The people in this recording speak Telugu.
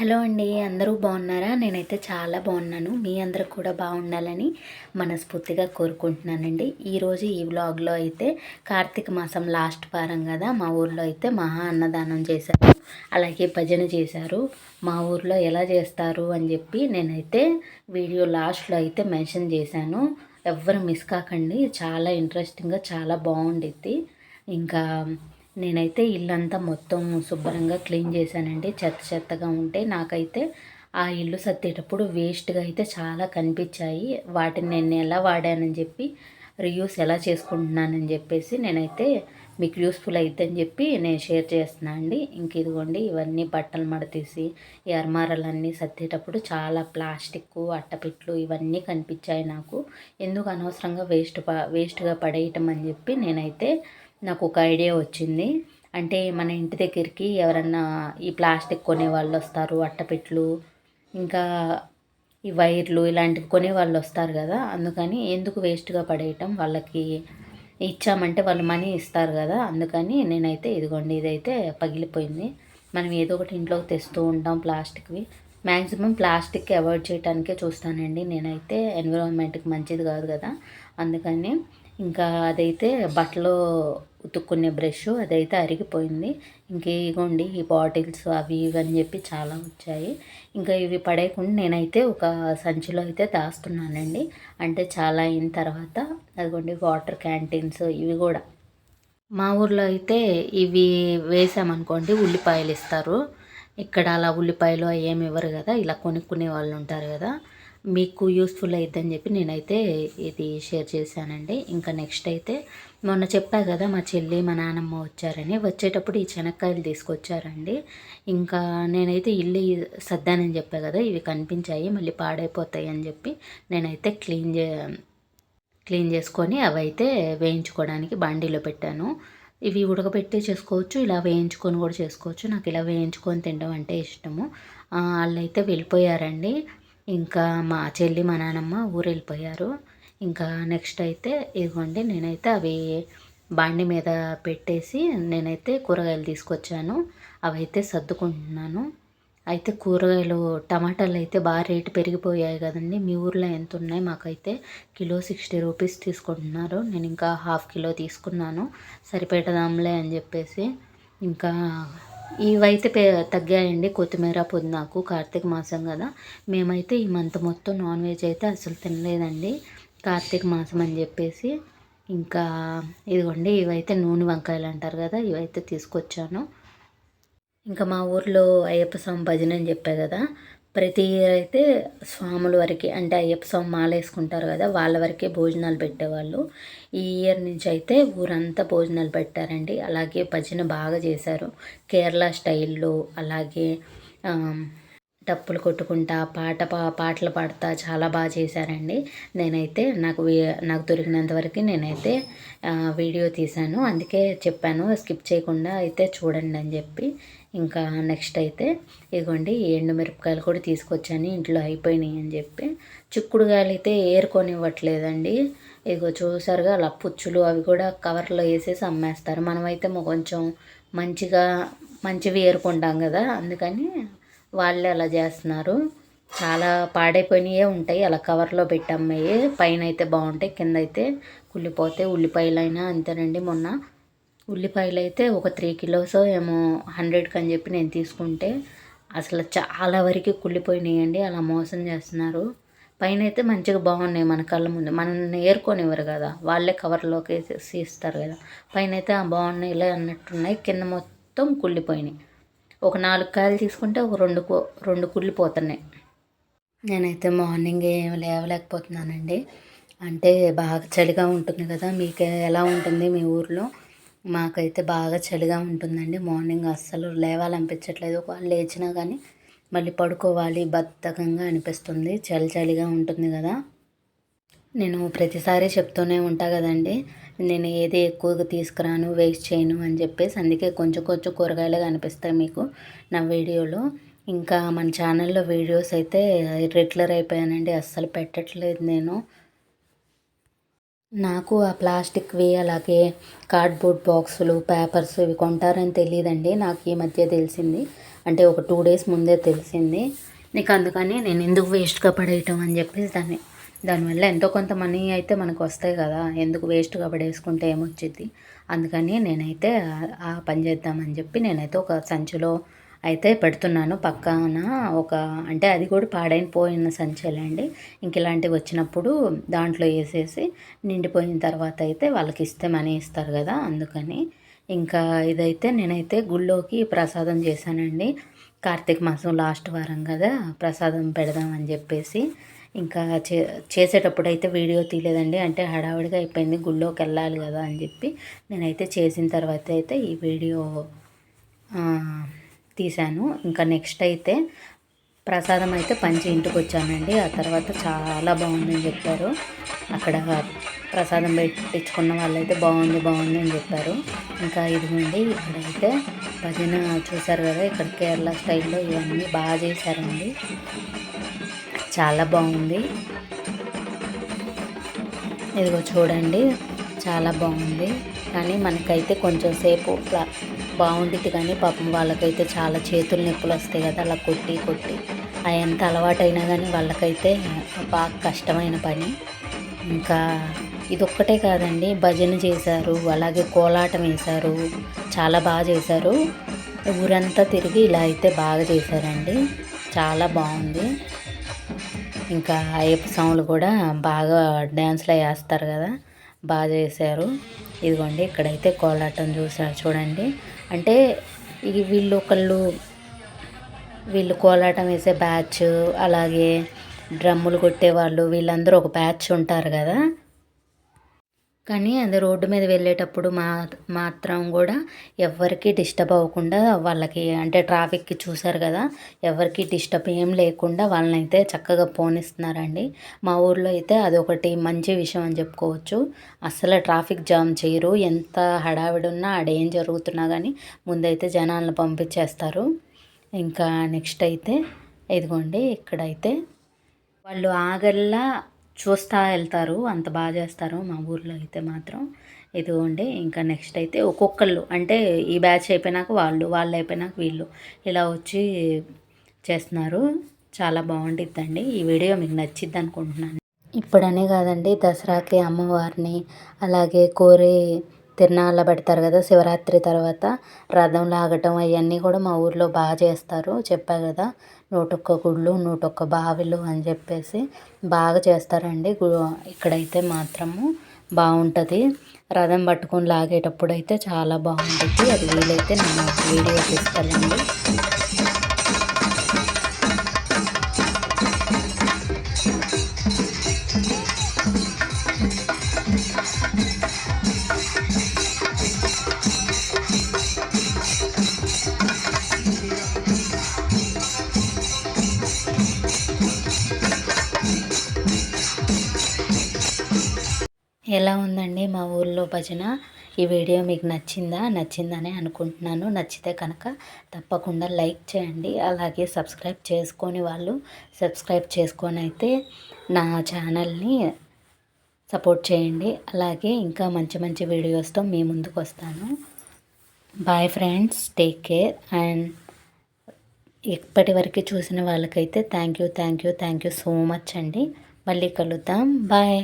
హలో అండి అందరూ బాగున్నారా? నేనైతే చాలా బాగున్నాను. మీ అందరూ కూడా బాగుండాలని మనస్ఫూర్తిగా కోరుకుంటున్నానండి. ఈరోజు ఈ వ్లాగ్లో అయితే కార్తీక మాసం లాస్ట్ వారం కదా మా ఊర్లో అయితే మహా అన్నదానం చేశారు. అలాగే భజన చేశారు. మా ఊర్లో ఎలా చేస్తారు అని చెప్పి నేనైతే వీడియో లాస్ట్లో అయితే మెన్షన్ చేశాను. ఎవ్వరు మిస్ కాకండి చాలా ఇంట్రెస్టింగ్గా చాలా బాగుండిద్ది. ఇంకా నేనైతే ఇల్లంతా మొత్తం శుభ్రంగా క్లీన్ చేశానండి. చెత్త చెత్తగా ఉంటే నాకైతే ఆ ఇల్లు సర్దేటప్పుడు వేస్ట్గా అయితే చాలా కనిపించాయి. వాటిని నేను ఎలా వాడానని చెప్పి రియూస్ ఎలా చేసుకుంటున్నానని చెప్పేసి నేనైతే మీకు యూస్ఫుల్ అవుతుందని చెప్పి నేను షేర్ చేస్తున్నాను అండి. ఇంక ఇదిగోండి ఇవన్నీ బట్టలు మడతీసి ఈ అర్మారాలన్నీ సర్దేటప్పుడు చాలా ప్లాస్టిక్ అట్టపెట్లు ఇవన్నీ కనిపించాయి నాకు. ఎందుకు అనవసరంగా వేస్ట్ వేస్ట్గా పడేయటం అని చెప్పి నేనైతే నాకు ఒక ఐడియా వచ్చింది. అంటే మన ఇంటి దగ్గరికి ఎవరన్నా ఈ ప్లాస్టిక్ కొనే వాళ్ళు వస్తారు అట్టపెట్లు ఇంకా ఈ వైర్లు ఇలాంటివి కొనే వాళ్ళు వస్తారు కదా. అందుకని ఎందుకు వేస్ట్గా పడేయటం? వాళ్ళకి ఇచ్చామంటే వాళ్ళు మనీ ఇస్తారు కదా. అందుకని నేనైతే ఇదిగోండి ఇదైతే పగిలిపోయింది. మనం ఏదో ఒకటి ఇంట్లోకి తెస్తూ ఉంటాం ప్లాస్టిక్వి. మ్యాక్సిమం ప్లాస్టిక్ అవాయిడ్ చేయడానికే చూస్తానండి. నేనైతే ఎన్విరాన్మెంట్కి మంచిది కాదు కదా. అందుకని ఇంకా అదైతే బట్టలు ఉతుక్కునే బ్రష్ అదైతే అరిగిపోయింది. ఇంకే ఇగోండి ఈ బాటిల్స్ అవి ఇవి అని చెప్పి చాలా వచ్చాయి. ఇంకా ఇవి పడేయకుండా నేనైతే ఒక సంచిలో అయితే దాస్తున్నానండి. అంటే చాలా అయిన తర్వాత అదిగోండి వాటర్ క్యాంటీన్స్ ఇవి కూడా. మా ఊర్లో అయితే ఇవి వేసామనుకోండి ఉల్లిపాయలు ఇస్తారు. ఇక్కడ అలా ఉల్లిపాయలు ఏమి ఇవ్వరు కదా ఇలా కొనుక్కునే వాళ్ళు ఉంటారు కదా. మీకు యూస్ఫుల్ అవుతుందని చెప్పి నేనైతే ఇది షేర్ చేశానండి. ఇంకా నెక్స్ట్ అయితే మొన్న చెప్పా కదా మా చెల్లి మా నానమ్మ వచ్చారని. వచ్చేటప్పుడు ఈ శనక్కాయలు తీసుకొచ్చారండి. ఇంకా నేనైతే ఇల్లు సర్దానని చెప్పా కదా ఇవి కనిపించాయి మళ్ళీ పాడైపోతాయి అని చెప్పి నేనైతే క్లీన్ చే క్లీన్ చేసుకొని అవి అయితే వేయించుకోవడానికి బాండీలో పెట్టాను. ఇవి ఉడకబెట్టి చేసుకోవచ్చు ఇలా వేయించుకొని కూడా చేసుకోవచ్చు. నాకు ఇలా వేయించుకొని తినడం అంటే ఇష్టము. వాళ్ళు అయితే వెళ్ళిపోయారండి. ఇంకా మా చెల్లి మా నానమ్మ ఊరు వెళ్ళిపోయారు ఇంకా నెక్స్ట్ అయితే ఇదిగోండి నేనైతే అవి బాండి మీద పెట్టేసి నేనైతే కూరగాయలు తీసుకొచ్చాను. అవి అయితే సర్దుకుంటున్నాను. అయితే కూరగాయలు టమాటాలు అయితే బాగా రేటు పెరిగిపోయాయి కదండి. మీ ఊర్లో ఎంత ఉన్నాయి? మాకైతే కిలో సిక్స్టీ రూపీస్ తీసుకుంటున్నారు. నేను ఇంకా హాఫ్ కిలో తీసుకున్నాను. సరిపెట్టదాంలే అని చెప్పేసి ఇంకా ఇవైతే పే తగ్గాయండి కొత్తిమీర పుదీనాకు కార్తీక మాసం కదా. మేమైతే ఈ మంత్ మొత్తం నాన్ వెజ్ అయితే అసలు తినలేదండి. కార్తీక మాసం అని చెప్పేసి ఇంకా ఇదిగోండి ఇవైతే నూనె వంకాయలు అంటారు కదా ఇవైతే తీసుకొచ్చాను. ఇంకా మా ఊర్లో అయ్యప్ప స్వామి భజన అని చెప్పా కదా ప్రతి ఇయర్ అయితే స్వాముల వరకు అంటే అయ్యప్ప స్వామి మాల వేసుకుంటారు కదా వాళ్ళ వరకే భోజనాలు పెట్టేవాళ్ళు. ఈ ఇయర్ నుంచి అయితే ఊరంతా భోజనాలు పెట్టారండి. అలాగే భజన బాగా చేశారు. కేరళ స్టైల్లో అలాగే టప్పులు కొట్టుకుంటా పాట పా పాటలు పాడుతా చాలా బాగా చేశారండి. నేనైతే నాకు నాకు దొరికినంత వరకు నేనైతే వీడియో తీశాను. అందుకే చెప్పాను స్కిప్ చేయకుండా అయితే చూడండి అని చెప్పి. ఇంకా నెక్స్ట్ అయితే ఇదిగోండి ఎండు మిరపకాయలు కూడా తీసుకొచ్చాను ఇంట్లో అయిపోయినాయి అని చెప్పి. చిక్కుడుగాయలు అయితే ఏరుకొని ఇవ్వట్లేదండి ఇదిగో చూసారుగా అలా పుచ్చులు అవి కూడా కవర్లో వేసేసి అమ్మేస్తారు. మనమైతే కొంచెం మంచిగా మంచివి ఏరుకుంటాం కదా అందుకని వాళ్ళే అలా చేస్తున్నారు. చాలా పాడైపోయినవే ఉంటాయి. అలా కవర్లో పెట్టి అమ్మాయి పైన అయితే బాగుంటాయి. కింద అయితే కుళ్ళిపోతే ఉల్లిపాయలైనా అంతేనండి మొన్న. ఉల్లిపాయలు అయితే ఒక త్రీ కిలోస్ ఏమో హండ్రెడ్కి అని చెప్పి నేను తీసుకుంటే అసలు చాలా వరకు కుళ్ళిపోయినాయండి. అలా మోసం చేస్తున్నారు. పైన అయితే మంచిగా బాగున్నాయి మన కళ్ళ ముందు. మనం ఏరుకొనివ్వరు కదా. వాళ్ళే కవర్లోకి వేసి ఇస్తారు కదా. పైన అయితే బాగున్నాయి ఇలా అన్నట్టున్నాయి. కింద మొత్తం కుళ్ళిపోయినాయి. ఒక నాలుగు కాయలు తీసుకుంటే ఒక రెండు రెండు కుళ్ళు పోతున్నాయి. నేనైతే మార్నింగ్ ఏం లేవలేకపోతున్నానండి. అంటే బాగా చలిగా ఉంటుంది కదా మీకు ఎలా ఉంటుంది మీ ఊర్లో? మాకైతే బాగా చలిగా ఉంటుందండి. మార్నింగ్ అస్సలు లేవాలనిపించట్లేదు. ఒకవేళ లేచినా కానీ మళ్ళీ పడుకోవాలి బద్ధకంగా అనిపిస్తుంది. చలి చలిగా ఉంటుంది కదా. నేను ప్రతిసారి చెప్తూనే ఉంటా కదండి. నేను ఏది ఎక్కువగా తీసుకురాను వేస్ట్ చేయను అని చెప్పేసి అందుకే కొంచెం కొంచెం కూరగాయలు కనిపిస్తాయి మీకు నా వీడియోలో. ఇంకా మన ఛానల్లో వీడియోస్ అయితే రెగ్యులర్ అయిపోయానండి అస్సలు పెట్టట్లేదు నేను. నాకు ఆ ప్లాస్టిక్వి అలాగే కార్డ్బోర్డ్ బాక్సులు పేపర్స్ ఇవి కొంటారని తెలియదండి నాకు ఈ మధ్య తెలిసింది. అంటే ఒక టూ డేస్ ముందే తెలిసింది. నీకు అందుకని నేను ఎందుకు వేస్ట్గా పడేయటం అని చెప్పేసి దాన్ని దానివల్ల ఎంతో కొంత మనీ అయితే మనకు వస్తాయి కదా. ఎందుకు వేస్ట్గా పడేసుకుంటే ఏమొచ్చింది? అందుకని నేనైతే ఆ- ఆ పని చేద్దామని చెప్పి నేనైతే ఒక సంచిలో అయితే పెడుతున్నాను. పక్కన ఒక అంటే అది కూడా పాడైన పోయిన సంచేలండి ఇంక ఇలాంటివి వచ్చినప్పుడు దాంట్లో వేసేసి నిండిపోయిన తర్వాత అయితే వాళ్ళకి ఇస్తే మనీ ఇస్తారు కదా. అందుకని ఇంకా ఇదైతే నేనైతే గుళ్ళోకి ప్రసాదం చేశానండి. కార్తీక మాసం లాస్ట్ వారం కదా. ప్రసాదం పెడదామని చెప్పేసి ఇంకా చే చేసేటప్పుడు అయితే వీడియో తీయలేదండి. అంటే హడావిడిగా అయిపోయింది. గుళ్ళోకి వెళ్ళాలి కదా అని చెప్పి నేనైతే చేసిన తర్వాత అయితే ఈ వీడియో తీశాను. ఇంకా నెక్స్ట్ అయితే ప్రసాదం అయితే పంచి ఇంటికి వచ్చానండి. ఆ తర్వాత చాలా బాగుందని చెప్పారు. అక్కడ ప్రసాదం పెట్టించుకున్న వాళ్ళైతే బాగుంది బాగుంది అని చెప్పారు. ఇంకా ఇదిగోండి ఇక్కడైతే భజన చూసారు కదా ఇక్కడ కేరళ స్టైల్లో ఇవన్నీ బాగా చేశారండి. చాలా బాగుంది. ఇదిగో చూడండి చాలా బాగుంది. కానీ మనకైతే కొంచెం సేపు బాగుండిద్ది కానీ పాపం వాళ్ళకైతే చాలా చేతులు నొప్పులు వస్తాయి కదా అలా కొట్టి కొట్టి. అవి ఎంత అలవాటైనా కానీ వాళ్ళకైతే బాగా కష్టమైన పని. ఇంకా ఇదొక్కటే కాదండి భజన చేశారు అలాగే కోలాటం వేశారు చాలా బాగా చేశారు. ఊరంతా తిరిగి ఇలా అయితే బాగా చేశారండి. చాలా బాగుంది. ఇంకా అయ్యప్ప స్వాములు కూడా బాగా డ్యాన్స్లో వేస్తారు కదా బాగా చేశారు. ఇదిగోండి ఇక్కడైతే కోలాటం చూసారు చూడండి. అంటే ఇది వీళ్ళు ఒకళ్ళు వీళ్ళు కోలాటం వేసే బ్యాచ్ అలాగే డ్రమ్ములు కొట్టేవాళ్ళు వీళ్ళందరూ ఒక బ్యాచ్ ఉంటారు కదా. కానీ అది రోడ్డు మీద వెళ్ళేటప్పుడు మా మాత్రం కూడా ఎవరికి డిస్టర్బ్ అవ్వకుండా వాళ్ళకి అంటే ట్రాఫిక్కి చూశారు కదా ఎవరికి డిస్టర్బ్ ఏం లేకుండా వాళ్ళని అయితే చక్కగా పోనిస్తున్నారండి. మా ఊర్లో అయితే అదొకటి మంచి విషయం అని చెప్పుకోవచ్చు. అసలు ట్రాఫిక్ జామ్ చేయరు. ఎంత హడావిడి ఉన్నా ఆడేం జరుగుతున్నా కానీ ముందైతే జనాలను పంపించేస్తారు. ఇంకా నెక్స్ట్ అయితే ఇదిగోండి ఇక్కడైతే వాళ్ళు ఆగల్లా చూస్తా వెళ్తారు. అంత బాగా చేస్తారు. మా ఊర్లో అయితే మాత్రం. ఇదిగోండి ఇంకా నెక్స్ట్ అయితే ఒక్కొక్కళ్ళు. అంటే ఈ బ్యాచ్ అయిపోయినాక వాళ్ళు వాళ్ళు అయిపోయినాక వీళ్ళు. ఇలా వచ్చి చేస్తున్నారు. చాలా బాగుండిద్దండి. ఈ వీడియో మీకు నచ్చిద్ది అనుకుంటున్నాను. ఇప్పుడనే కాదండి దసరాకి అమ్మవారిని అలాగే కోరి తిరణాల పెడతారు కదా శివరాత్రి తర్వాత రథం లాగటం అవన్నీ కూడా మా ఊర్లో బాగా చేస్తారు. చెప్పా కదా నూటొక్క గుళ్ళు నూటొక్క బావిలు అని చెప్పేసి బాగా చేస్తారండి. గు ఇక్కడైతే మాత్రము బాగుంటుంది రథం పట్టుకొని లాగేటప్పుడు అయితే చాలా బాగుంటుంది అది వీలైతే నేను వీడియో తీస్తానండి. ఎలా ఉందండి మా ఊర్లో భజన? ఈ వీడియో మీకు నచ్చిందా? నచ్చిందనే అనుకుంటున్నాను. నచ్చితే కనుక తప్పకుండా లైక్ చేయండి. అలాగే సబ్స్క్రైబ్ చేసుకొని వాళ్ళు సబ్స్క్రైబ్ చేసుకొని అయితే నా ఛానల్ని సపోర్ట్ చేయండి. అలాగే ఇంకా మంచి మంచి వీడియోస్తో మీ ముందుకు వస్తాను. Bye friends take care and ఇప్పటి వరకు చూసిన వాళ్ళకైతే thank you thank you thank you so much అండి. మళ్ళీ కలుద్దాం. బాయ్